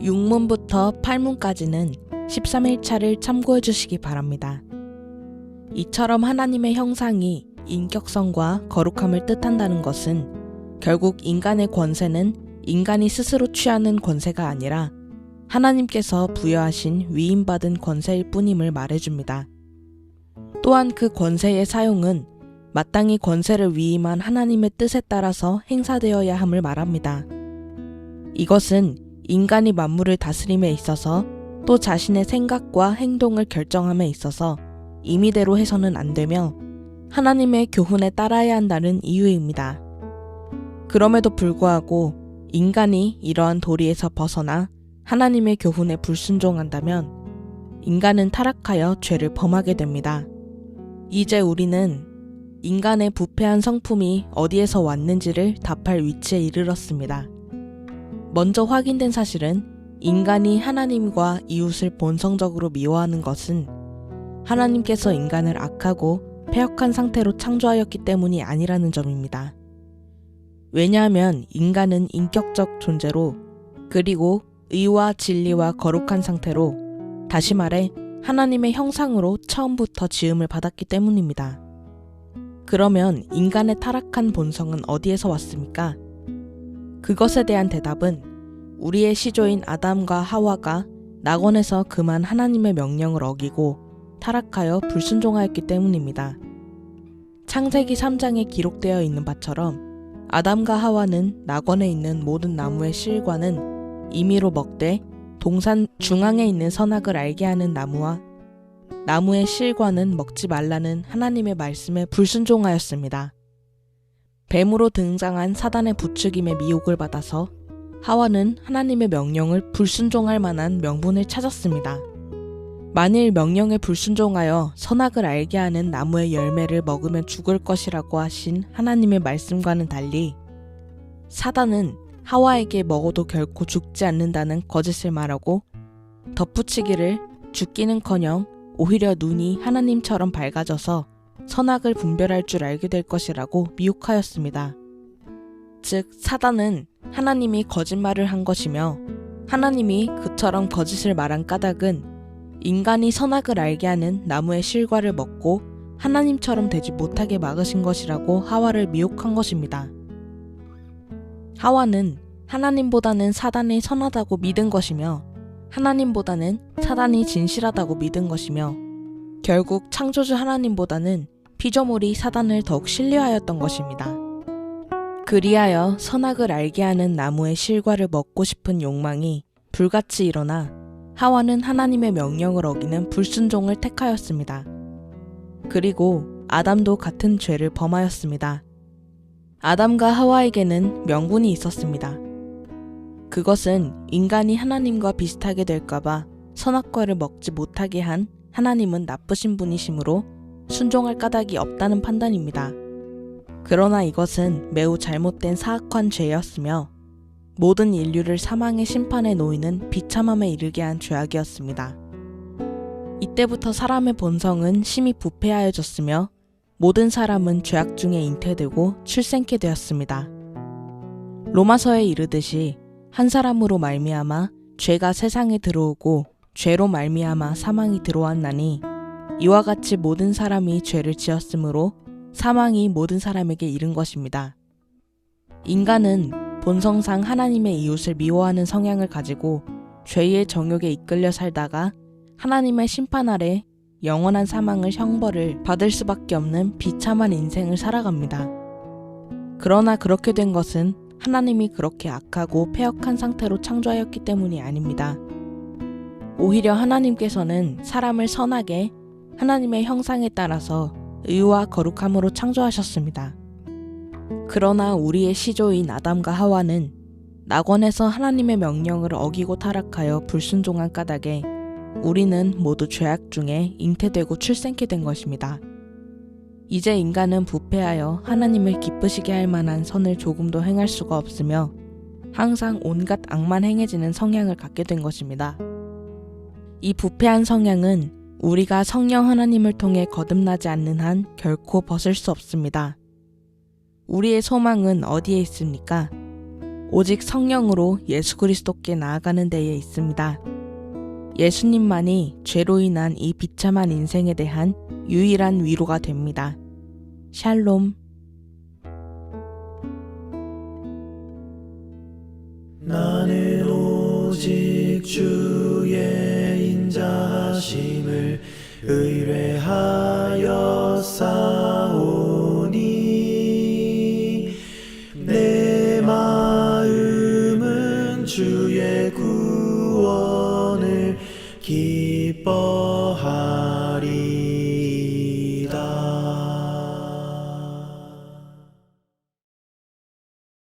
6문부터 8문까지는 13일차를 참고해 주시기 바랍니다. 이처럼 하나님의 형상이 인격성과 거룩함을 뜻한다는 것은 결국 인간의 권세는 인간이 스스로 취하는 권세가 아니라 하나님께서 부여하신 위임받은 권세일 뿐임을 말해줍니다. 또한 그 권세의 사용은 마땅히 권세를 위임한 하나님의 뜻에 따라서 행사되어야 함을 말합니다. 이것은 인간이 만물을 다스림에 있어서 또 자신의 생각과 행동을 결정함에 있어서 임의대로 해서는 안 되며 하나님의 교훈에 따라야 한다는 이유입니다. 그럼에도 불구하고 인간이 이러한 도리에서 벗어나 하나님의 교훈에 불순종한다면 인간은 타락하여 죄를 범하게 됩니다. 이제 우리는 인간의 부패한 성품이 어디에서 왔는지를 답할 위치에 이르렀습니다. 먼저 확인된 사실은 인간이 하나님과 이웃을 본성적으로 미워하는 것은 하나님께서 인간을 악하고 폐역한 상태로 창조하였기 때문이 아니라는 점입니다. 왜냐하면 인간은 인격적 존재로 그리고 의와 진리와 거룩한 상태로 다시 말해 하나님의 형상으로 처음부터 지음을 받았기 때문입니다. 그러면 인간의 타락한 본성은 어디에서 왔습니까? 그것에 대한 대답은 우리의 시조인 아담과 하와가 낙원에서 그만 하나님의 명령을 어기고 타락하여 불순종하였기 때문입니다. 창세기 3장에 기록되어 있는 바처럼 아담과 하와는 낙원에 있는 모든 나무의 실과는 임의로 먹되 동산 중앙에 있는 선악을 알게 하는 나무와 나무의 실과는 먹지 말라는 하나님의 말씀에 불순종하였습니다. 뱀으로 등장한 사단의 부추김에 미혹을 받아서 하와는 하나님의 명령을 불순종할 만한 명분을 찾았습니다. 만일 명령에 불순종하여 선악을 알게 하는 나무의 열매를 먹으면 죽을 것이라고 하신 하나님의 말씀과는 달리 사단은 하와에게 먹어도 결코 죽지 않는다는 거짓을 말하고 덧붙이기를 죽기는커녕 오히려 눈이 하나님처럼 밝아져서 선악을 분별할 줄 알게 될 것이라고 미혹하였습니다. 즉, 사단은 하나님이 거짓말을 한 것이며 하나님이 그처럼 거짓을 말한 까닭은 인간이 선악을 알게 하는 나무의 실과를 먹고 하나님처럼 되지 못하게 막으신 것이라고 하와를 미혹한 것입니다. 하와는 하나님보다는 사단이 선하다고 믿은 것이며 하나님보다는 사단이 진실하다고 믿은 것이며 결국 창조주 하나님보다는 피조물이 사단을 더욱 신뢰하였던 것입니다. 그리하여 선악을 알게 하는 나무의 실과를 먹고 싶은 욕망이 불같이 일어나 하와는 하나님의 명령을 어기는 불순종을 택하였습니다. 그리고 아담도 같은 죄를 범하였습니다. 아담과 하와에게는 명분이 있었습니다. 그것은 인간이 하나님과 비슷하게 될까봐 선악과를 먹지 못하게 한 하나님은 나쁘신 분이시므로 순종할 까닭이 없다는 판단입니다. 그러나 이것은 매우 잘못된 사악한 죄였으며 모든 인류를 사망의 심판에 놓이는 비참함에 이르게 한 죄악이었습니다. 이때부터 사람의 본성은 심히 부패하여졌으며 모든 사람은 죄악 중에 잉태되고 출생케 되었습니다. 로마서에 이르듯이 한 사람으로 말미암아 죄가 세상에 들어오고 죄로 말미암아 사망이 들어왔나니 이와 같이 모든 사람이 죄를 지었으므로 사망이 모든 사람에게 이른 것입니다. 인간은 본성상 하나님의 이웃을 미워하는 성향을 가지고 죄의 정욕에 이끌려 살다가 하나님의 심판 아래 영원한 사망을 형벌을 받을 수밖에 없는 비참한 인생을 살아갑니다. 그러나 그렇게 된 것은 하나님이 그렇게 악하고 폐역한 상태로 창조하였기 때문이 아닙니다. 오히려 하나님께서는 사람을 선하게 하나님의 형상에 따라서 의와 거룩함으로 창조하셨습니다. 그러나 우리의 시조인 아담과 하와는 낙원에서 하나님의 명령을 어기고 타락하여 불순종한 까닭에 우리는 모두 죄악 중에 잉태되고 출생케 된 것입니다. 이제 인간은 부패하여 하나님을 기쁘시게 할 만한 선을 조금도 행할 수가 없으며 항상 온갖 악만 행해지는 성향을 갖게 된 것입니다. 이 부패한 성향은 우리가 성령 하나님을 통해 거듭나지 않는 한 결코 벗을 수 없습니다. 우리의 소망은 어디에 있습니까? 오직 성령으로 예수 그리스도께 나아가는 데에 있습니다. 예수님만이 죄로 인한 이 비참한 인생에 대한 유일한 위로가 됩니다. 샬롬. 나는 오직 주의 인자하심을 의뢰하여 싸오니 내 마음은 주의 구원을 기뻐